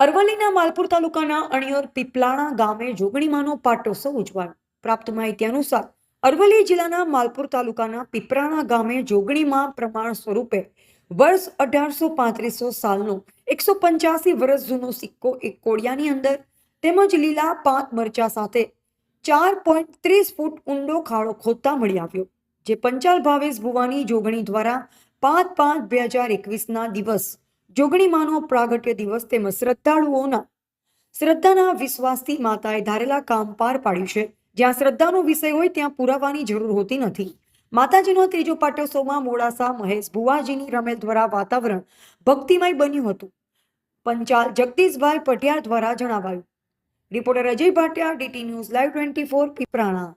અરવલ્લીના માલપુર તાલુકાના અણિયોર પીપલાણા ગામે જોગણીમાનો પાટોત્સવ ઉજવાયો. પ્રાપ્ત માહિતી અનુસાર, અરવલ્લી જિલ્લાના માલપુર તાલુકાના પીપરાણા ગામે જોગણીમાં પ્રમાણ સ્વરૂપે વર્ષ અઢારસો પાંત્રીસો સાલનો એકસો પંચ્યાસી વર્ષ જૂનો સિક્કો એક કોડિયાની અંદર તેમજ લીલા પાંચ મરચા સાથે ચાર પોઈન્ટ ત્રીસ ફૂટ ઊંડો ખાડો ખોદતા મળી આવ્યો, જે પંચાલ ભાવેશ ભુવાની જોગણી દ્વારા પાંચ પાંચ બે હજાર એકવીસના દિવસ જોગણીમાનો પ્રાગટ્ય દિવસ તેમજ શ્રદ્ધાળુઓના શ્રદ્ધાના વિશ્વાસથી માતાએ ધારેલા કામ પાર પાડ્યું છે. જ્યાં શ્રદ્ધાનો વિષય હોય ત્યાં પુરાવાની જરૂર હોતી નથી. માતાજીનો ત્રીજો પાટોત્સવમાં મોડાસા, મહેશ ભુવાજીની રમેલ દ્વારા વાતાવરણ ભક્તિમય બન્યું હતું. પંચાલ જગદીશભાઈ પટિયાર દ્વારા જણાવાયું. Reporter Ajay Bhatia, DT news live twenty four, Piprana.